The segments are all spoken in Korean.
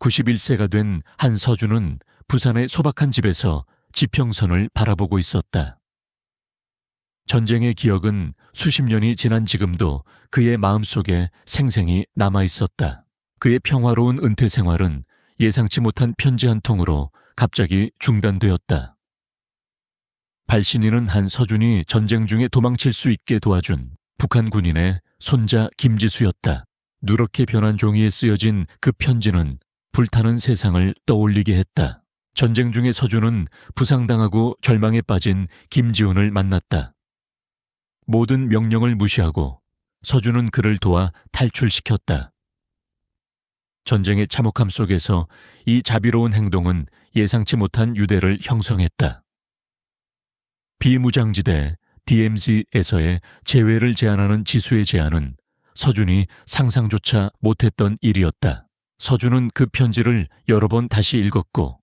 91세가 된 한서준은 부산의 소박한 집에서 지평선을 바라보고 있었다. 전쟁의 기억은 수십 년이 지난 지금도 그의 마음속에 생생히 남아 있었다. 그의 평화로운 은퇴 생활은 예상치 못한 편지 한 통으로 갑자기 중단되었다. 발신인은 한서준이 전쟁 중에 도망칠 수 있게 도와준 북한 군인의 손자 김지수였다. 누렇게 변한 종이에 쓰여진 그 편지는 불타는 세상을 떠올리게 했다. 전쟁 중에 서준은 부상당하고 절망에 빠진 김지훈을 만났다. 모든 명령을 무시하고 서준은 그를 도와 탈출시켰다. 전쟁의 참혹함 속에서 이 자비로운 행동은 예상치 못한 유대를 형성했다. 비무장지대 DMZ에서의 재회를 제안하는 지수의 제안은 서준이 상상조차 못했던 일이었다. 서준은 그 편지를 여러 번 다시 읽었고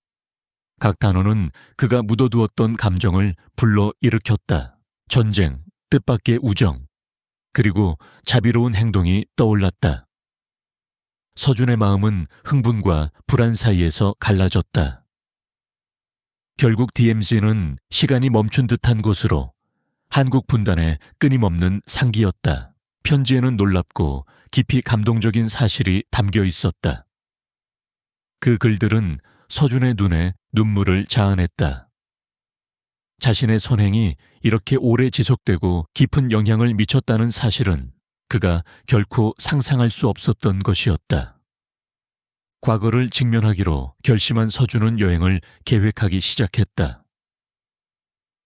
각 단어는 그가 묻어두었던 감정을 불러 일으켰다. 전쟁, 뜻밖의 우정, 그리고 자비로운 행동이 떠올랐다. 서준의 마음은 흥분과 불안 사이에서 갈라졌다. 결국 DMZ는 시간이 멈춘 듯한 곳으로 한국 분단의 끊임없는 상기였다. 편지에는 놀랍고 깊이 감동적인 사실이 담겨 있었다. 그 글들은 서준의 눈에 눈물을 자아냈다. 자신의 선행이 이렇게 오래 지속되고 깊은 영향을 미쳤다는 사실은 그가 결코 상상할 수 없었던 것이었다. 과거를 직면하기로 결심한 서준은 여행을 계획하기 시작했다.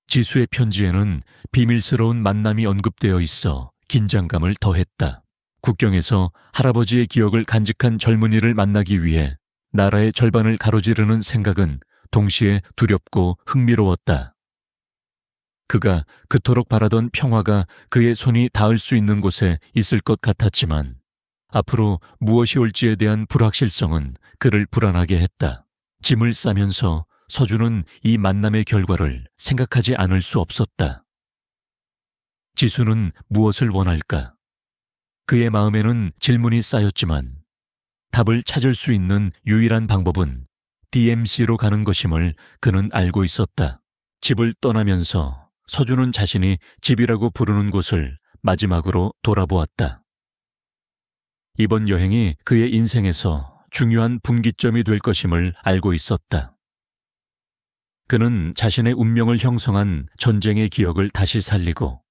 지수의 편지에는 비밀스러운 만남이 언급되어 있어 긴장감을 더했다. 국경에서 할아버지의 기억을 간직한 젊은이를 만나기 위해 나라의 절반을 가로지르는 생각은 동시에 두렵고 흥미로웠다. 그가 그토록 바라던 평화가 그의 손이 닿을 수 있는 곳에 있을 것 같았지만 앞으로 무엇이 올지에 대한 불확실성은 그를 불안하게 했다. 짐을 싸면서 서준은 이 만남의 결과를 생각하지 않을 수 없었다. 지수는 무엇을 원할까? 그의 마음에는 질문이 쌓였지만 답을 찾을 수 있는 유일한 방법은 DMC로 가는 것임을 그는 알고 있었다. 집을 떠나면서 서준은 자신이 집이라고 부르는 곳을 마지막으로 돌아보았다. 이번 여행이 그의 인생에서 중요한 분기점이 될 것임을 알고 있었다. 그는 자신의 운명을 형성한 전쟁의 기억을 다시 살리고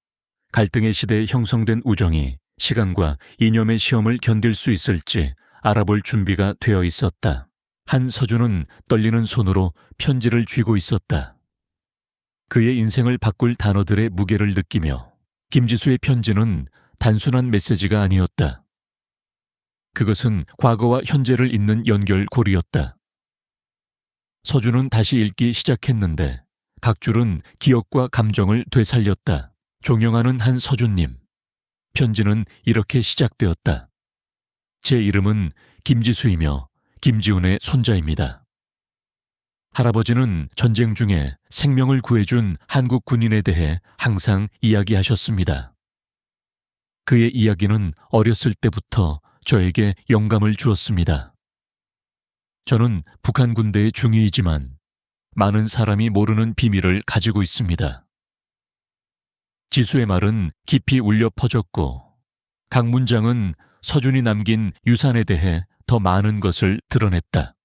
갈등의 시대에 형성된 우정이 시간과 이념의 시험을 견딜 수 있을지 알아볼 준비가 되어 있었다. 한 서준은 떨리는 손으로 편지를 쥐고 있었다. 그의 인생을 바꿀 단어들의 무게를 느끼며 김지수의 편지는 단순한 메시지가 아니었다. 그것은 과거와 현재를 잇는 연결고리였다. 서준은 다시 읽기 시작했는데 각 줄은 기억과 감정을 되살렸다. 존경하는 한 서준님. 편지는 이렇게 시작되었다. 제 이름은 김지수이며 김지훈의 손자입니다. 할아버지는 전쟁 중에 생명을 구해준 한국 군인에 대해 항상 이야기하셨습니다. 그의 이야기는 어렸을 때부터 저에게 영감을 주었습니다. 저는 북한 군대의 중위이지만 많은 사람이 모르는 비밀을 가지고 있습니다. 지수의 말은 깊이 울려 퍼졌고 각 문장은 서준이 남긴 유산에 대해 더 많은 것을 드러냈다.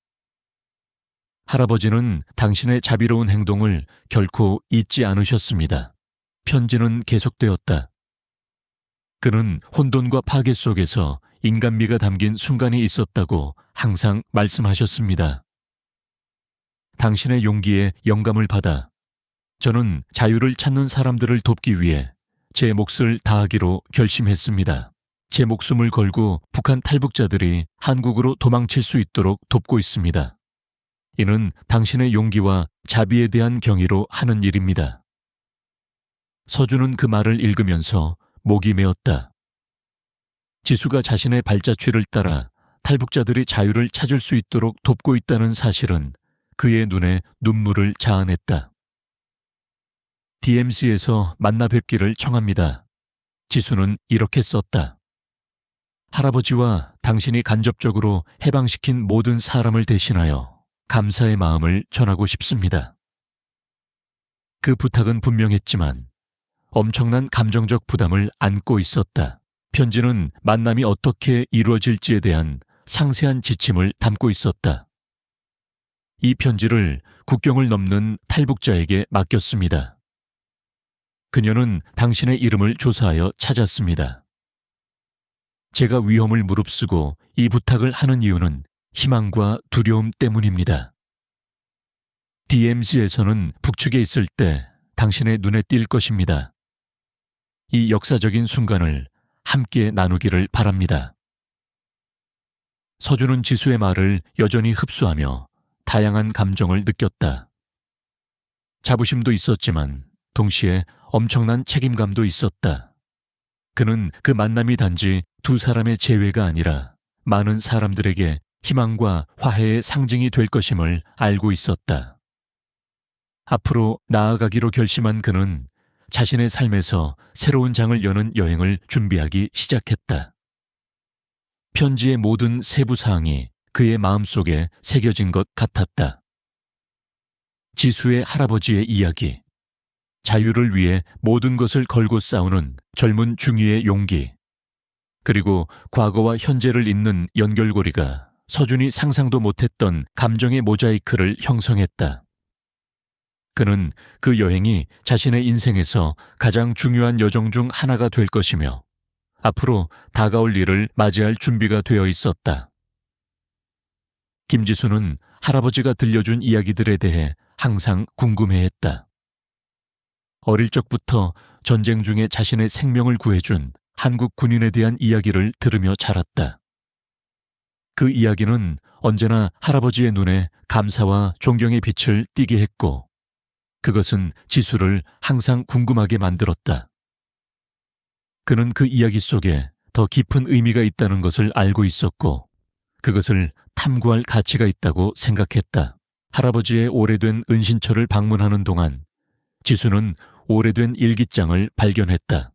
할아버지는 당신의 자비로운 행동을 결코 잊지 않으셨습니다. 편지는 계속되었다. 그는 혼돈과 파괴 속에서 인간미가 담긴 순간이 있었다고 항상 말씀하셨습니다. 당신의 용기에 영감을 받아 저는 자유를 찾는 사람들을 돕기 위해 제 몫을 다하기로 결심했습니다. 제 목숨을 걸고 북한 탈북자들이 한국으로 도망칠 수 있도록 돕고 있습니다. 이는 당신의 용기와 자비에 대한 경의로 하는 일입니다. 서준은 그 말을 읽으면서 목이 메었다. 지수가 자신의 발자취를 따라 탈북자들이 자유를 찾을 수 있도록 돕고 있다는 사실은 그의 눈에 눈물을 자아냈다. DMC에서 만나 뵙기를 청합니다. 지수는 이렇게 썼다. 할아버지와 당신이 간접적으로 해방시킨 모든 사람을 대신하여 감사의 마음을 전하고 싶습니다. 그 부탁은 분명했지만 엄청난 감정적 부담을 안고 있었다. 편지는 만남이 어떻게 이루어질지에 대한 상세한 지침을 담고 있었다. 이 편지를 국경을 넘는 탈북자에게 맡겼습니다. 그녀는 당신의 이름을 조사하여 찾았습니다. 제가 위험을 무릅쓰고 이 부탁을 하는 이유는 희망과 두려움 때문입니다. DMZ에서는 북측에 있을 때 당신의 눈에 띌 것입니다. 이 역사적인 순간을 함께 나누기를 바랍니다. 서준은 지수의 말을 여전히 흡수하며 다양한 감정을 느꼈다. 자부심도 있었지만 동시에 엄청난 책임감도 있었다. 그는 그 만남이 단지 두 사람의 재회가 아니라 많은 사람들에게 희망과 화해의 상징이 될 것임을 알고 있었다. 앞으로 나아가기로 결심한 그는 자신의 삶에서 새로운 장을 여는 여행을 준비하기 시작했다. 편지의 모든 세부 사항이 그의 마음속에 새겨진 것 같았다. 지수의 할아버지의 이야기, 자유를 위해 모든 것을 걸고 싸우는 젊은 중위의 용기, 그리고 과거와 현재를 잇는 연결고리가 서준이 상상도 못했던 감정의 모자이크를 형성했다. 그는 그 여행이 자신의 인생에서 가장 중요한 여정 중 하나가 될 것이며 앞으로 다가올 일을 맞이할 준비가 되어 있었다. 김지수는 할아버지가 들려준 이야기들에 대해 항상 궁금해했다. 어릴 적부터 전쟁 중에 자신의 생명을 구해준 한국 군인에 대한 이야기를 들으며 자랐다. 그 이야기는 언제나 할아버지의 눈에 감사와 존경의 빛을 띠게 했고, 그것은 지수를 항상 궁금하게 만들었다. 그는 그 이야기 속에 더 깊은 의미가 있다는 것을 알고 있었고, 그것을 탐구할 가치가 있다고 생각했다. 할아버지의 오래된 은신처를 방문하는 동안 지수는 오래된 일기장을 발견했다.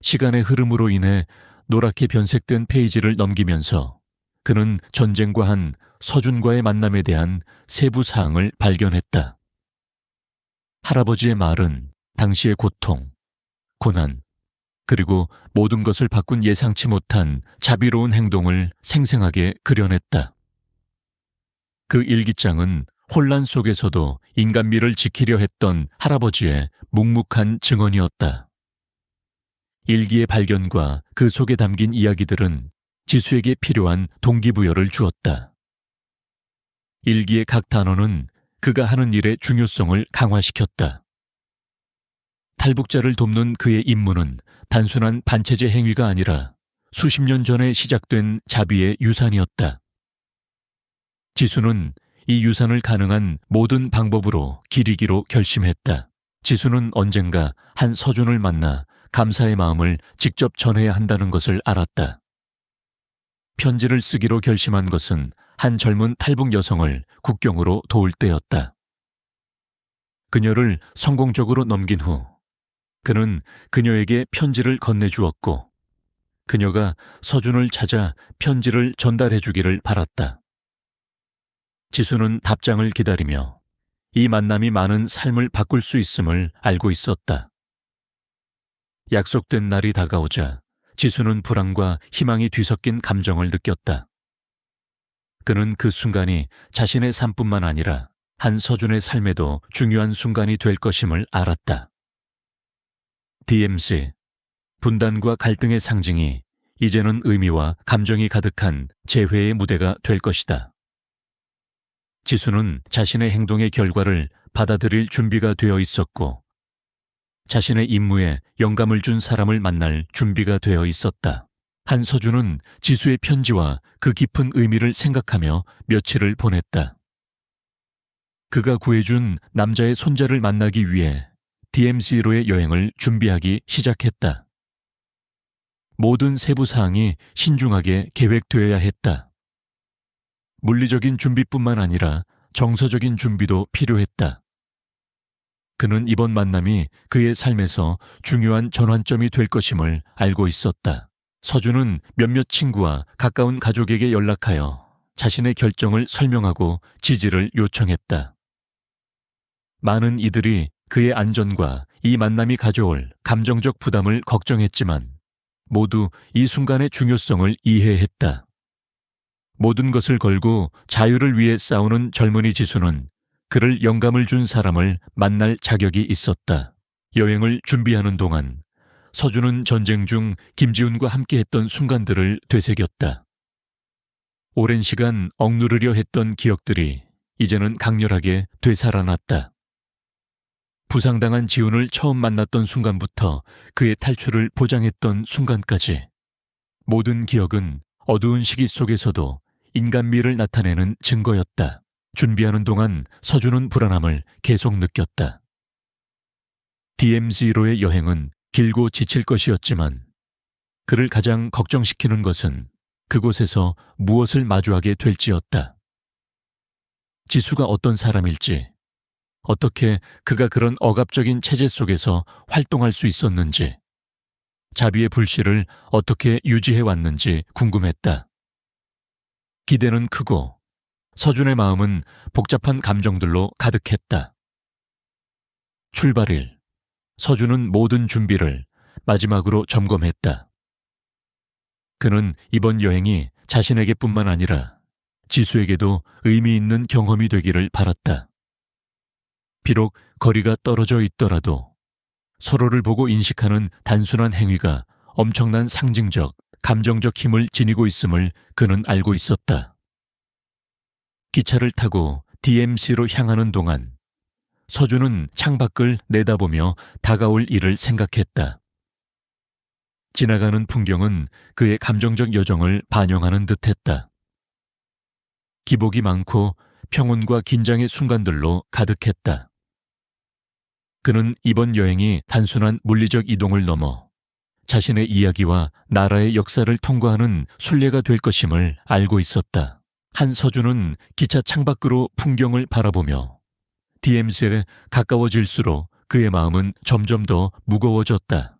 시간의 흐름으로 인해 노랗게 변색된 페이지를 넘기면서 그는 전쟁과 한 서준과의 만남에 대한 세부 사항을 발견했다. 할아버지의 말은 당시의 고통, 고난, 그리고 모든 것을 바꾼 예상치 못한 자비로운 행동을 생생하게 그려냈다. 그 일기장은 혼란 속에서도 인간미를 지키려 했던 할아버지의 묵묵한 증언이었다. 일기의 발견과 그 속에 담긴 이야기들은 지수에게 필요한 동기부여를 주었다. 일기의 각 단어는 그가 하는 일의 중요성을 강화시켰다. 탈북자를 돕는 그의 임무는 단순한 반체제 행위가 아니라 수십 년 전에 시작된 자비의 유산이었다. 지수는 이 유산을 가능한 모든 방법으로 기리기로 결심했다. 지수는 언젠가 한 서준을 만나 감사의 마음을 직접 전해야 한다는 것을 알았다. 편지를 쓰기로 결심한 것은 한 젊은 탈북 여성을 국경으로 도울 때였다. 그녀를 성공적으로 넘긴 후 그는 그녀에게 편지를 건네주었고 그녀가 서준을 찾아 편지를 전달해 주기를 바랐다. 지수는 답장을 기다리며 이 만남이 많은 삶을 바꿀 수 있음을 알고 있었다. 약속된 날이 다가오자 지수는 불안과 희망이 뒤섞인 감정을 느꼈다. 그는 그 순간이 자신의 삶뿐만 아니라 한 서준의 삶에도 중요한 순간이 될 것임을 알았다. DMC, 분단과 갈등의 상징이 이제는 의미와 감정이 가득한 재회의 무대가 될 것이다. 지수는 자신의 행동의 결과를 받아들일 준비가 되어 있었고, 자신의 임무에 영감을 준 사람을 만날 준비가 되어 있었다. 한서준은 지수의 편지와 그 깊은 의미를 생각하며 며칠을 보냈다. 그가 구해준 남자의 손자를 만나기 위해 DMC로의 여행을 준비하기 시작했다. 모든 세부 사항이 신중하게 계획되어야 했다. 물리적인 준비뿐만 아니라 정서적인 준비도 필요했다. 그는 이번 만남이 그의 삶에서 중요한 전환점이 될 것임을 알고 있었다. 서준은 몇몇 친구와 가까운 가족에게 연락하여 자신의 결정을 설명하고 지지를 요청했다. 많은 이들이 그의 안전과 이 만남이 가져올 감정적 부담을 걱정했지만 모두 이 순간의 중요성을 이해했다. 모든 것을 걸고 자유를 위해 싸우는 젊은이 지수는 그를 영감을 준 사람을 만날 자격이 있었다. 여행을 준비하는 동안 서준은 전쟁 중 김지훈과 함께했던 순간들을 되새겼다. 오랜 시간 억누르려 했던 기억들이 이제는 강렬하게 되살아났다. 부상당한 지훈을 처음 만났던 순간부터 그의 탈출을 보장했던 순간까지 모든 기억은 어두운 시기 속에서도 인간미를 나타내는 증거였다. 준비하는 동안 서준은 불안함을 계속 느꼈다. DMZ로의 여행은 길고 지칠 것이었지만 그를 가장 걱정시키는 것은 그곳에서 무엇을 마주하게 될지였다. 지수가 어떤 사람일지, 어떻게 그가 그런 억압적인 체제 속에서 활동할 수 있었는지, 자비의 불씨를 어떻게 유지해 왔는지 궁금했다. 기대는 크고 서준의 마음은 복잡한 감정들로 가득했다. 출발일. 서준은 모든 준비를 마지막으로 점검했다. 그는 이번 여행이 자신에게뿐만 아니라 지수에게도 의미 있는 경험이 되기를 바랐다. 비록 거리가 떨어져 있더라도 서로를 보고 인식하는 단순한 행위가 엄청난 상징적, 감정적 힘을 지니고 있음을 그는 알고 있었다. 기차를 타고 DMC로 향하는 동안 서준은 창밖을 내다보며 다가올 일을 생각했다. 지나가는 풍경은 그의 감정적 여정을 반영하는 듯했다. 기복이 많고 평온과 긴장의 순간들로 가득했다. 그는 이번 여행이 단순한 물리적 이동을 넘어 자신의 이야기와 나라의 역사를 통과하는 순례가 될 것임을 알고 있었다. 한서준은 기차 창밖으로 풍경을 바라보며 DMZ에 가까워질수록 그의 마음은 점점 더 무거워졌다.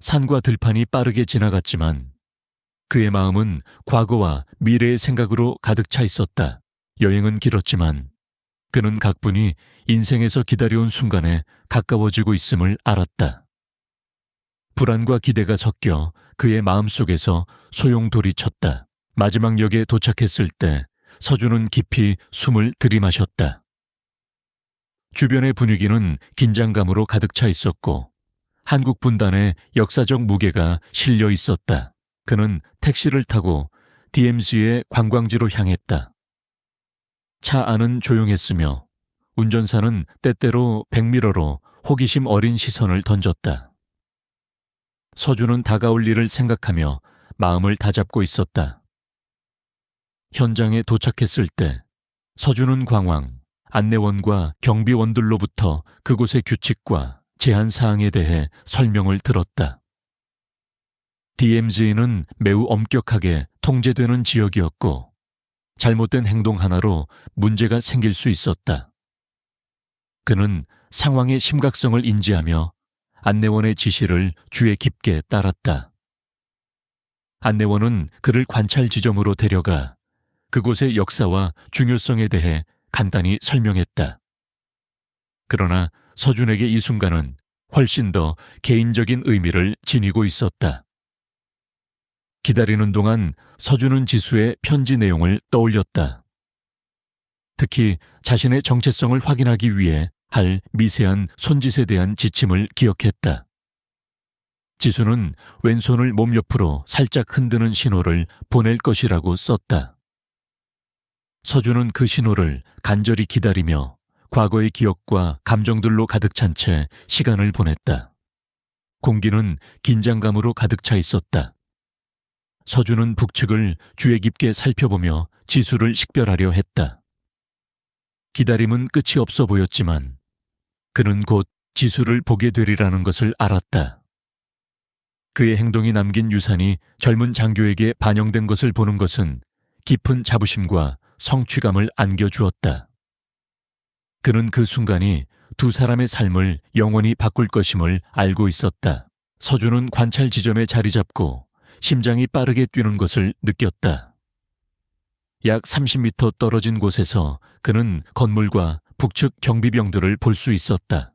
산과 들판이 빠르게 지나갔지만 그의 마음은 과거와 미래의 생각으로 가득 차 있었다. 여행은 길었지만 그는 각분이 인생에서 기다려온 순간에 가까워지고 있음을 알았다. 불안과 기대가 섞여 그의 마음속에서 소용돌이쳤다. 마지막 역에 도착했을 때 서준은 깊이 숨을 들이마셨다. 주변의 분위기는 긴장감으로 가득 차 있었고 한국 분단의 역사적 무게가 실려 있었다. 그는 택시를 타고 DMZ의 관광지로 향했다. 차 안은 조용했으며 운전사는 때때로 백미러로 호기심 어린 시선을 던졌다. 서준은 다가올 일을 생각하며 마음을 다잡고 있었다. 현장에 도착했을 때 서준은 광왕, 안내원과 경비원들로부터 그곳의 규칙과 제한 사항에 대해 설명을 들었다. DMZ는 매우 엄격하게 통제되는 지역이었고 잘못된 행동 하나로 문제가 생길 수 있었다. 그는 상황의 심각성을 인지하며 안내원의 지시를 주의 깊게 따랐다. 안내원은 그를 관찰 지점으로 데려가 그곳의 역사와 중요성에 대해 간단히 설명했다. 그러나 서준에게 이 순간은 훨씬 더 개인적인 의미를 지니고 있었다. 기다리는 동안 서준은 지수의 편지 내용을 떠올렸다. 특히 자신의 정체성을 확인하기 위해 할 미세한 손짓에 대한 지침을 기억했다. 지수는 왼손을 몸 옆으로 살짝 흔드는 신호를 보낼 것이라고 썼다. 서준은 그 신호를 간절히 기다리며 과거의 기억과 감정들로 가득 찬 채 시간을 보냈다. 공기는 긴장감으로 가득 차 있었다. 서준은 북측을 주의 깊게 살펴보며 지수를 식별하려 했다. 기다림은 끝이 없어 보였지만 그는 곧 지수를 보게 되리라는 것을 알았다. 그의 행동이 남긴 유산이 젊은 장교에게 반영된 것을 보는 것은 깊은 자부심과 성취감을 안겨주었다. 그는 그 순간이 두 사람의 삶을 영원히 바꿀 것임을 알고 있었다. 서준은 관찰 지점에 자리 잡고 심장이 빠르게 뛰는 것을 느꼈다. 약 30m 떨어진 곳에서 그는 건물과 북측 경비병들을 볼 수 있었다.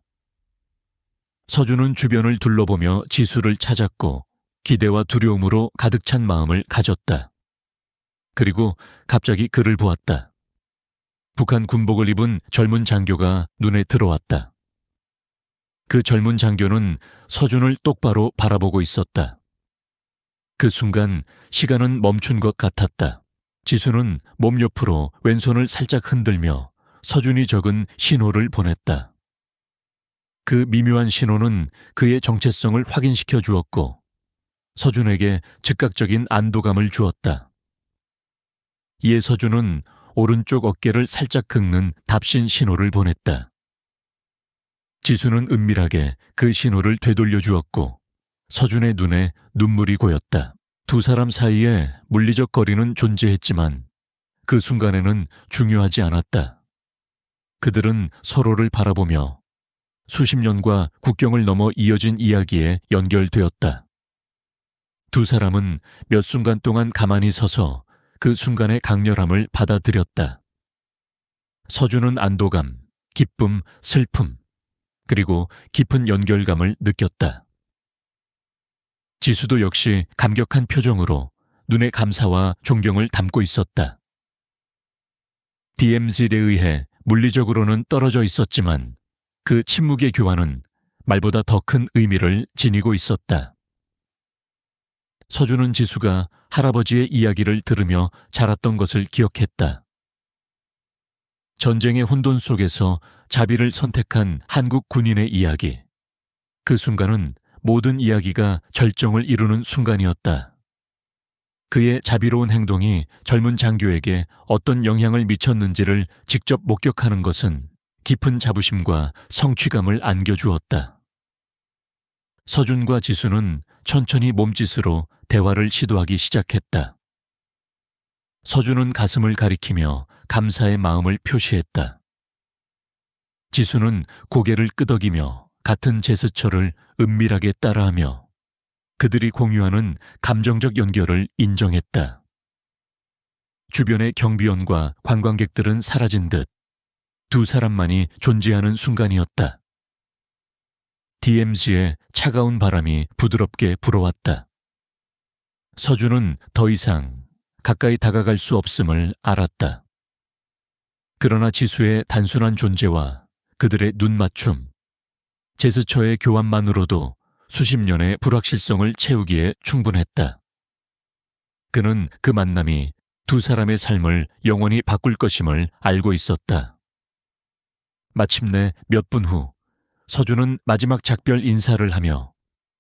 서준은 주변을 둘러보며 지수를 찾았고 기대와 두려움으로 가득 찬 마음을 가졌다. 그리고 갑자기 그를 보았다. 북한 군복을 입은 젊은 장교가 눈에 들어왔다. 그 젊은 장교는 서준을 똑바로 바라보고 있었다. 그 순간 시간은 멈춘 것 같았다. 지수는 몸 옆으로 왼손을 살짝 흔들며 서준이 적은 신호를 보냈다. 그 미묘한 신호는 그의 정체성을 확인시켜 주었고 서준에게 즉각적인 안도감을 주었다. 이에 서준은 오른쪽 어깨를 살짝 긁는 답신 신호를 보냈다. 지수는 은밀하게 그 신호를 되돌려 주었고 서준의 눈에 눈물이 고였다. 두 사람 사이에 물리적 거리는 존재했지만 그 순간에는 중요하지 않았다. 그들은 서로를 바라보며 수십 년과 국경을 넘어 이어진 이야기에 연결되었다. 두 사람은 몇 순간 동안 가만히 서서 그 순간의 강렬함을 받아들였다. 서주는 안도감, 기쁨, 슬픔, 그리고 깊은 연결감을 느꼈다. 지수도 역시 감격한 표정으로 눈에 감사와 존경을 담고 있었다. DMZ에 의해 물리적으로는 떨어져 있었지만 그 침묵의 교환은 말보다 더 큰 의미를 지니고 있었다. 서주는 지수가 할아버지의 이야기를 들으며 자랐던 것을 기억했다. 전쟁의 혼돈 속에서 자비를 선택한 한국 군인의 이야기. 그 순간은 모든 이야기가 절정을 이루는 순간이었다. 그의 자비로운 행동이 젊은 장교에게 어떤 영향을 미쳤는지를 직접 목격하는 것은 깊은 자부심과 성취감을 안겨주었다. 서준과 지수는 천천히 몸짓으로 대화를 시도하기 시작했다. 서준은 가슴을 가리키며 감사의 마음을 표시했다. 지수는 고개를 끄덕이며 같은 제스처를 은밀하게 따라하며 그들이 공유하는 감정적 연결을 인정했다. 주변의 경비원과 관광객들은 사라진 듯 두 사람만이 존재하는 순간이었다. DMZ의 차가운 바람이 부드럽게 불어왔다. 서준은 더 이상 가까이 다가갈 수 없음을 알았다. 그러나 지수의 단순한 존재와 그들의 눈맞춤, 제스처의 교환만으로도 수십 년의 불확실성을 채우기에 충분했다. 그는 그 만남이 두 사람의 삶을 영원히 바꿀 것임을 알고 있었다. 마침내 몇 분 후 서준은 마지막 작별 인사를 하며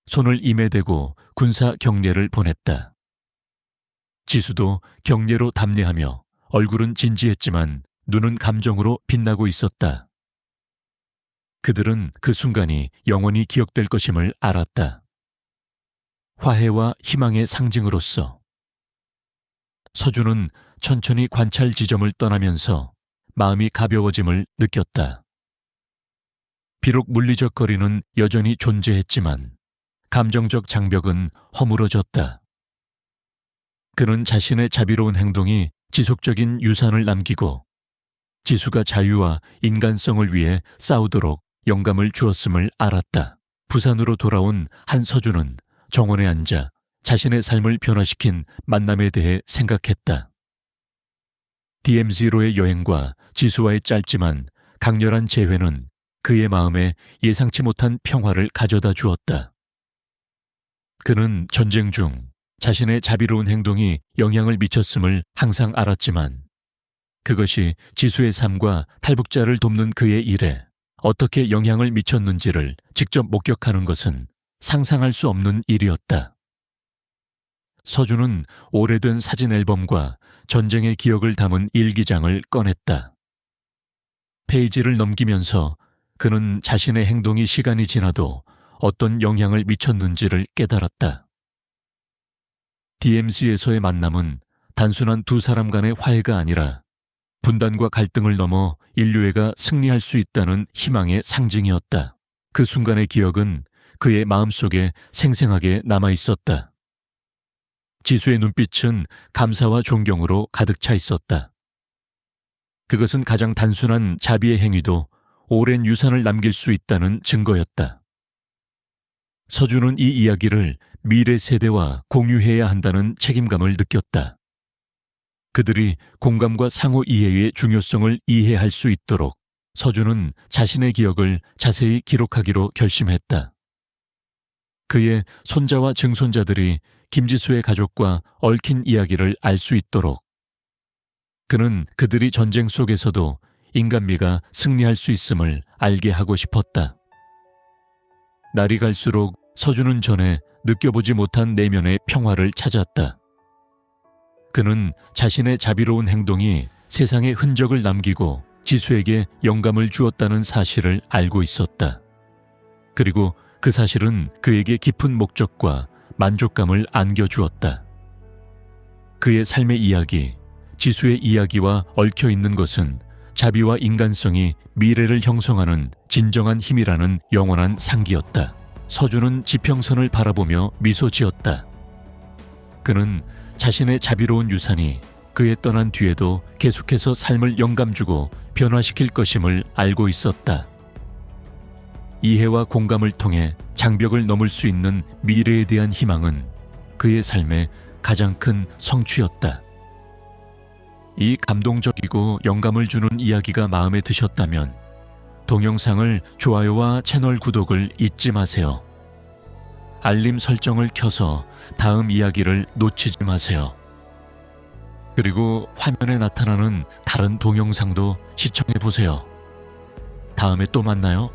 손을 임에 대고 군사 경례를 보냈다. 지수도 경례로 답례하며 얼굴은 진지했지만 눈은 감정으로 빛나고 있었다. 그들은 그 순간이 영원히 기억될 것임을 알았다. 화해와 희망의 상징으로서 서준은 천천히 관찰 지점을 떠나면서 마음이 가벼워짐을 느꼈다. 비록 물리적 거리는 여전히 존재했지만 감정적 장벽은 허물어졌다. 그는 자신의 자비로운 행동이 지속적인 유산을 남기고 지수가 자유와 인간성을 위해 싸우도록 영감을 주었음을 알았다. 부산으로 돌아온 한서준은 정원에 앉아 자신의 삶을 변화시킨 만남에 대해 생각했다. DMZ로의 여행과 지수와의 짧지만 강렬한 재회는 그의 마음에 예상치 못한 평화를 가져다 주었다. 그는 전쟁 중 자신의 자비로운 행동이 영향을 미쳤음을 항상 알았지만 그것이 지수의 삶과 탈북자를 돕는 그의 일에 어떻게 영향을 미쳤는지를 직접 목격하는 것은 상상할 수 없는 일이었다. 서준은 오래된 사진 앨범과 전쟁의 기억을 담은 일기장을 꺼냈다. 페이지를 넘기면서 그는 자신의 행동이 시간이 지나도 어떤 영향을 미쳤는지를 깨달았다. DMZ에서의 만남은 단순한 두 사람 간의 화해가 아니라 분단과 갈등을 넘어 인류애가 승리할 수 있다는 희망의 상징이었다. 그 순간의 기억은 그의 마음속에 생생하게 남아 있었다. 지수의 눈빛은 감사와 존경으로 가득 차 있었다. 그것은 가장 단순한 자비의 행위도 오랜 유산을 남길 수 있다는 증거였다. 서준은 이 이야기를 미래 세대와 공유해야 한다는 책임감을 느꼈다. 그들이 공감과 상호 이해의 중요성을 이해할 수 있도록 서준은 자신의 기억을 자세히 기록하기로 결심했다. 그의 손자와 증손자들이 김지수의 가족과 얽힌 이야기를 알 수 있도록 그는 그들이 전쟁 속에서도 인간미가 승리할 수 있음을 알게 하고 싶었다. 날이 갈수록 서준은 전에 느껴보지 못한 내면의 평화를 찾았다. 그는 자신의 자비로운 행동이 세상에 흔적을 남기고 지수에게 영감을 주었다는 사실을 알고 있었다. 그리고 그 사실은 그에게 깊은 목적과 만족감을 안겨주었다. 그의 삶의 이야기, 지수의 이야기와 얽혀 있는 것은 자비와 인간성이 미래를 형성하는 진정한 힘이라는 영원한 상기였다. 서준은 지평선을 바라보며 미소 지었다. 그는 자신의 자비로운 유산이 그의 떠난 뒤에도 계속해서 삶을 영감주고 변화시킬 것임을 알고 있었다. 이해와 공감을 통해 장벽을 넘을 수 있는 미래에 대한 희망은 그의 삶의 가장 큰 성취였다. 이 감동적이고 영감을 주는 이야기가 마음에 드셨다면 동영상을 좋아요와 채널 구독을 잊지 마세요. 알림 설정을 켜서 다음 이야기를 놓치지 마세요. 그리고 화면에 나타나는 다른 동영상도 시청해 보세요. 다음에 또 만나요.